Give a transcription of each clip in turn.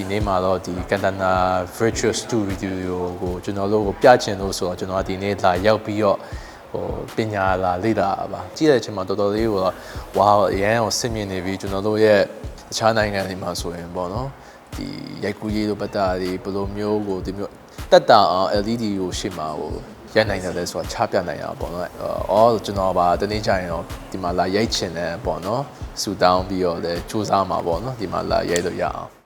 ဒီနေ့မှာတော့ဒီ Cantana Virtual Studio ကိုကျွန်တော်တို့ကိုပြချင်လို့ဆိုတော့ကျွန်တော်ကဒီနေ့လာရောက်ပြီးတော့ဟိုပညာလာလေ့လာပါကြည့်တဲ့အချိန်မှာတော်တော်လေးကိုတော့ဝါအရန်ကိုစစ်မြင်နေပြီကျွန်တော်တို့ရဲ့တခြားနိုင်ငံတွေမှာဆိုရင်ပေါ့နော်ဒီရိုက်ကူးရေးတို့ပတ်တာတွေဘယ်လိုမျိုးကိုဒီမျိုးတက်တာအောင် LED ကိုရှေ့မှာဟိုရိုက်နိုင်တယ်လဲဆိုတာချပြနိုင်ရအောင်ပေါ့နော်အော်ကျွန်တော်ပါတနေ့ကျရင်တော့ဒီမှာလာရိုက်ချင်တယ်ပေါ့နော်ဆူတောင်းပြီးတော့လည်းစူးစမ်းမှာပေါ့နော်ဒီမှာလာရိုက်လို့ရအောင်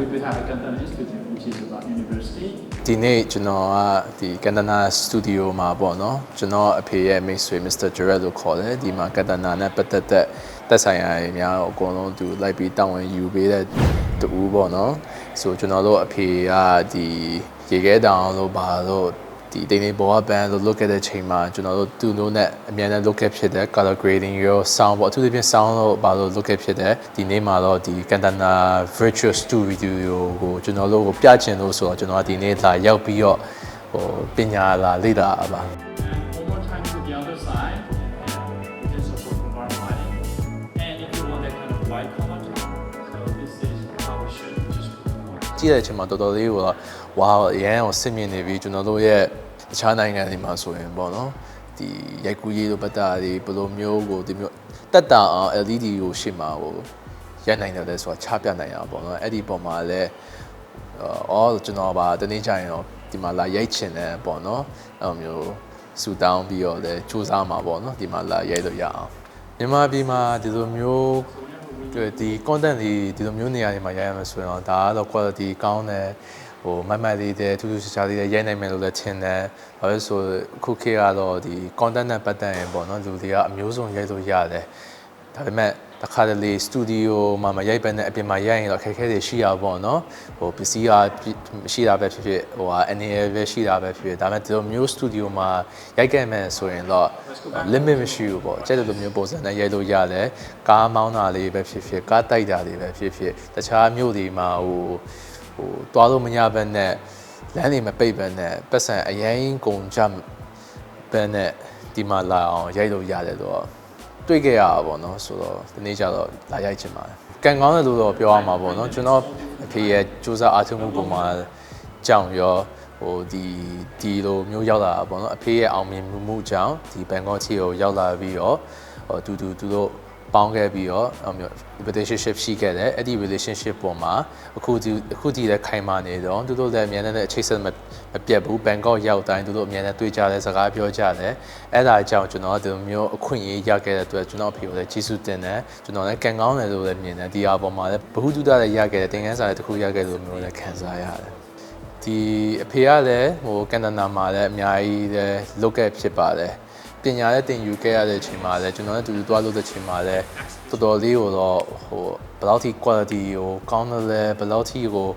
we will have a Canton Institute, which is about university. ဒီနေ့ကျွန်တော်ကဒီကန်တနာစတူဒီယိုမှာပေါ့နော်ကျွန်တော်အဖေရဲ့မိတ်ဆွေ Mr. Jarrett လို့ခေါ်တယ်ဒီမှာကန်တနာနဲ့ပတ်သက်တဲ့သက်ဆိုင်ရာတွေများအကုန်လုံးသူလိုက်ပြီးတောင်းဝင်ယူပေးတဲ့တူပေါ့နော်ဆိုကျွန်တော်တို့အဖေကဒီရေခဲတောင်လို့ပါလို့ ဒီတိန်နေဘောကဘန်လို့ look တဲ့ချိန်မှာကျွန်တော်တို့သူတို့နဲ့အများနဲ့ look ဖြစ်တဲ့ color grading ရော sound ပေါ့အထူးသဖြင့် sound လို့ပါလို့ look ဖြစ်တဲ့ဒီနေ့မှာတော့ဒီ Cantana Virtual Studio ကိုကျွန်တော်တို့ကိုပြချင်လို့ဆိုတော့ကျွန်တော်ကဒီနေ့လာရောက်ပြီးတော့ဟိုပညာလာလေ့လာပါ ကြည့်တဲ့အချိန်မှာတော်တော်လေးကိုတော့ဝါအရန်ကိုစစ်မြင်နေပြီကျွန်တော်တို့ရဲ့တခြားနိုင်ငံတွေမှာဆိုရင်ပေါ့နော်ဒီရိုက်ကူးရေးတို့ပတ်တာတွေဘယ်လိုမျိုးကိုဒီမျိုးတက်တာအောင် LED ကိုရှေ့မှာဟိုရိုက်နိုင်တယ်လဲဆိုတာချပြနိုင်ရအောင်ပေါ့နော်အဲ့ဒီပုံမှာလည်းအော်ကျွန်တော်ပါတနေ့ကျရင်တော့ဒီမှာလာရိုက်ချင်တယ်ပေါ့နော်အဲ့လိုမျိုးဆူတောင်းပြီးတော့လည်းစူးစမ်းမှာပေါ့နော်ဒီမှာလာရိုက်လို့ရအောင်မြန်မာပြည်မှာဒီလိုမျိုး ဒီ content တွေဒီလိုမျိုးနေရာတွေမှာရိုက်ရမယ်ဆိုရင်တော့ဒါကတော့ quality ကောင်းတယ်ဟိုမိုက်မိုက်လေးတဲ့ထူးထူးခြားခြားလေးတဲ့ရိုက်နိုင်မယ်လို့လည်းထင်တယ်။ဘာလို့လဲဆိုအခုခေတ်ကတော့ဒီ content နဲ့ပတ်သက်ရင်ပေါ့နော်လူတွေကအမျိုးစုံရိုက်လို့ရတယ်။ဒါပေမဲ့ တစ်ခါတလေ studio မှာမရိုက်ပဲနဲ့အပြင်မှာရိုက်ရင်တော့အခက်အခဲတွေရှိရပါပေါ့နော်။ဟိုပစ္စည်းကရှိတာပဲဖြစ်ဖြစ်ဟိုဟာအနေရပဲရှိတာပဲဖြစ်ဖြစ်ဒါပေမဲ့ဒီလိုမျိုး studio မှာရိုက်ခဲ့မယ်ဆိုရင်တော့ limit မရှိဘူးပေါ့။ကျတဲ့လိုမျိုးပုံစံနဲ့ရိုက်လို့ရတယ်။ကားမောင်းတာလေးပဲဖြစ်ဖြစ်ကားတိုက်တာတွေပဲဖြစ်ဖြစ်တခြားမြို့တွေမှာဟိုဟိုတွားလို့မရဘဲနဲ့လမ်းတွေမပိတ်ဘဲနဲ့ပတ်စံအရင်ကုန်ကြဘဲနဲ့ဒီမှာလာအောင်ရိုက်လို့ရတယ်တော့ တွေ့ခဲ့ရတာပေါ့နော်ဆိုတော့ဒီနေ့ကျတော့လာရိုက်ချင်ပါတယ်ကံကောင်းတယ်လို့တော့ပြောရမှာပေါ့နော်ကျွန်တော်အဖေရဲ့စူးစမ်းအားထုတ်မှုပုံမှာကြောင်ရောဟိုဒီဒီလိုမျိုးရောက်လာတာပေါ့နော်အဖေရဲ့အောင်မြင်မှုကြောင့်ဒီဘန်ကောက်ချီကိုရောက်လာပြီးတော့ဟိုတူတူသူတို့ ပေါင်းခဲ့ပြီးတော့အဲ့မျိုး relationship ရှိခဲ့တယ်အဲ့ဒီ relationship ပေါ်မှာအခုဒီအခုဒီလည်းခိုင်မာနေတော့သူတို့လည်းအများနဲ့အချိတ်ဆက်မမပြတ်ဘူးဘန်ကောက်ရောက်တိုင်းသူတို့အများနဲ့တွေ့ကြတယ်စကားပြောကြတယ်အဲ့ဒါကြောင့်ကျွန်တော်ဒီလိုမျိုးအခွင့်အရေးရခဲ့တဲ့အတွက်ကျွန်တော်အဖေကိုလည်းကျေးဇူးတင်တယ်ကျွန်တော်လည်းကံကောင်းတယ်လို့လည်းမြင်တယ်ဒီအပေါ်မှာလည်းဘ ഹു တုဒလည်းရခဲ့တယ်သင်ခန်းစာလည်းတစ်ခုရခဲ့လို့မျိုးလည်းခံစားရတယ်ဒီအဖေကလည်းဟိုကန်တနာမှာလည်းအများကြီးလည်းလုပ်ခဲ့ဖြစ်ပါတယ် ပညာလည်းတင်ယူခဲ့ရတဲ့အချိန်မှာလည်းကျွန်တော်လည်းတူတူသွားလို့တဲ့ချိန်မှာလည်းတော်တော်လေးကိုတော့ဟိုဘယ်လောက်ထိ quality ကိုကောင်းတယ်လဲဘယ်လောက်ထိကို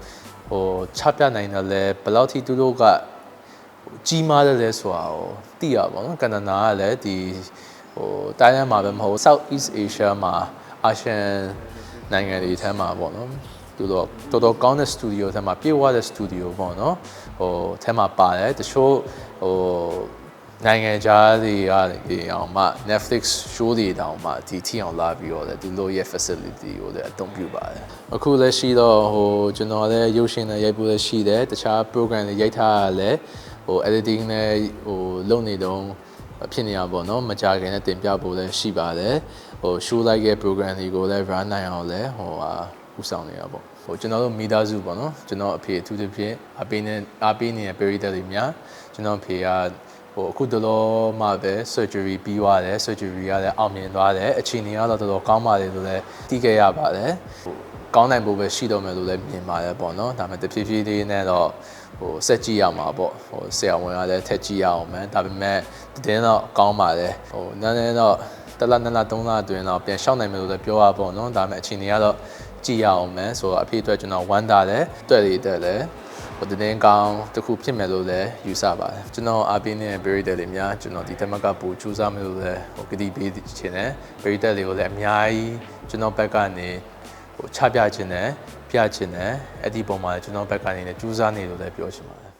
ဟိုချပြနိုင်တယ်လဲဘယ်လောက်ထိသူတို့ကကြီးမားတယ်လဲဆိုတာကိုသိရပါတော့ကန်တနာကလည်းဒီဟိုတိုင်းရမှာပဲမဟုတ် South East Asia မှာအာရှန်နိုင်ငံတွေထဲမှာပေါ့နော်သူတို့တော်တော်ကောင်းတဲ့စတူဒီယိုထဲမှာပြေဝတဲ့စတူဒီယိုပေါ့နော်ဟိုထဲမှာပါတယ်တချို့ဟို နိုင်ငံခြားတွေရတယ်အောင်မှ Netflix show တွေတောင်မှဒီထိအောင်လာပြီးတော့သူတို့ရဲ့ facility ကိုလည်းအသုံးပြုပါတယ်အခုလည်းရှိတော့ဟိုကျွန်တော်လည်းရုပ်ရှင်တွေရိုက်ဖို့လည်းရှိတယ်တခြား program တွေရိုက်ထားရလည်းဟို editing နဲ့ဟိုလုပ်နေတော့ဖြစ်နေရပေါ့နော်မကြခင်နဲ့တင်ပြဖို့လည်းရှိပါတယ်ဟို show လိုက်ရဲ့ program တွေကိုလည်း run နိုင်အောင်လည်းဟိုဟာဥဆောင်နေတာပေါ့ဟိုကျွန်တော်တို့မိသားစုပေါ့နော်ကျွန်တော်အဖေအထူးသဖြင့်အပေးနဲ့အပေးနေတဲ့ period တွေများကျွန်တော်အဖေက ဟိုအခုတလောမှပဲ surgery ပြီးသွားတယ် surgery ကလည်းအောင်မြင်သွားတယ်အခြေအနေကတော့တော်တော်ကောင်းပါတယ်လို့လည်းသိခဲ့ရပါတယ်ဟိုကောင်းနိုင်ဖို့ပဲရှိတော့မယ်လို့လည်းမြင်ပါတယ်ပေါ့နော်ဒါပေမဲ့တဖြည်းဖြည်းလေးနဲ့တော့ဟိုစက်ကြည့်ရမှာပေါ့ဟိုဆရာဝန်ကလည်းထက်ကြည့်ရအောင်မယ်ဒါပေမဲ့တင်းတော့ကောင်းပါတယ်ဟိုနည်းနည်းတော့တလနှစ်လသုံးလအတွင်းတော့ပြန်ရှောက်နိုင်မယ်လို့လည်းပြောရပေါ့နော်ဒါပေမဲ့အခြေအနေကတော့ကြည့်ရအောင်မယ်ဆိုတော့အဖေအတွက်ကျွန်တော်ဝမ်းသာတယ်တွေ့ရတဲ့လည်း ဟိုတင်းကောင်းတစ်ခုဖြစ်မယ်လို့လည်းယူဆပါတယ်ကျွန်တော်အပင်းနဲ့ berry တွေများကျွန်တော်ဒီတမကပူစူးစမ်းမယ်လို့လည်းဟိုကတိပေးခြင်းနဲ့ berry တွေကိုလည်းအများကြီးကျွန်တော်ဘက်ကနေဟိုချပြခြင်းနဲ့ပြခြင်းနဲ့အဲ့ဒီပုံမှာကျွန်တော်ဘက်ကနေလည်းစူးစမ်းနေလို့လည်းပြောချင်ပါတယ်